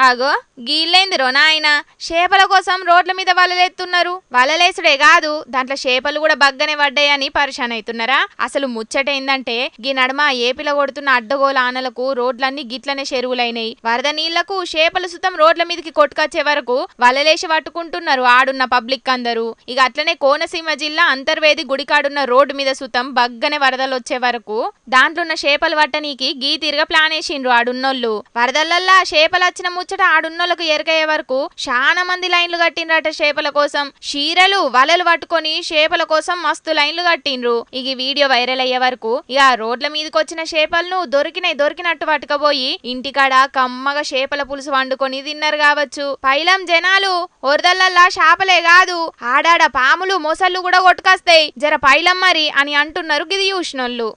Agua గీళ్ళేందిరో నాయన? చేపల కోసం రోడ్ల మీద వలలేస్తున్నారు వలలేసుడే కాదు దాంట్లో చేపలు కూడా బగ్గనే పడ్డాయని పరిశాన్ అవుతున్నారా? అసలు ముచ్చట ఏందంటే గీ నడమ ఏపిల కొడుతున్న అడ్డగోల ఆనలకు రోడ్లన్నీ గిట్లనే చెరువులైనాయి. వరద నీళ్ళకు చేపలు సుతం రోడ్ల మీదకి కొట్టుకొచ్చే వరకు వలలేసి పట్టుకుంటున్నారు ఆడున్న పబ్లిక్ అందరూ. ఇక అట్లనే కోనసీమ జిల్లా అంతర్వేది గుడికాడున్న రోడ్డు మీద సుతం బగ్గనే వరదలు వచ్చే వరకు దాంట్లో ఉన్న చేపలు పట్టనీకి గీ తిరగ ప్లాన్ వేసిండ్రు ఆడున్నోళ్ళు. వరదలల్లా చేపలు వచ్చిన ముచ్చట ఆడున్నోళ్ళు చేపలకు ఎరకయ్యే వరకు చాలా మంది లైన్లు కట్టినరట చేపల కోసం. చీరలు వలలు పట్టుకొని చేపల కోసం మస్తు లైన్లు కట్టిండ్రు. ఇక వీడియో వైరల్ అయ్యే వరకు ఇక రోడ్ల మీదకి వచ్చిన చేపలను దొరికినాయి దొరికినట్టు పట్టుకపోయి ఇంటికాడ కమ్మగా చేపల పులుసు వండుకొని తిన్నారు కావచ్చు. పైలం జనాలు వరదలల్లా చేపలే కాదు ఆడాడ పాములు మొసళ్ళు కూడా కొట్టుకొస్తాయి. జర పైలం మరి అని అంటున్నారు గిది చూసినోళ్ళు.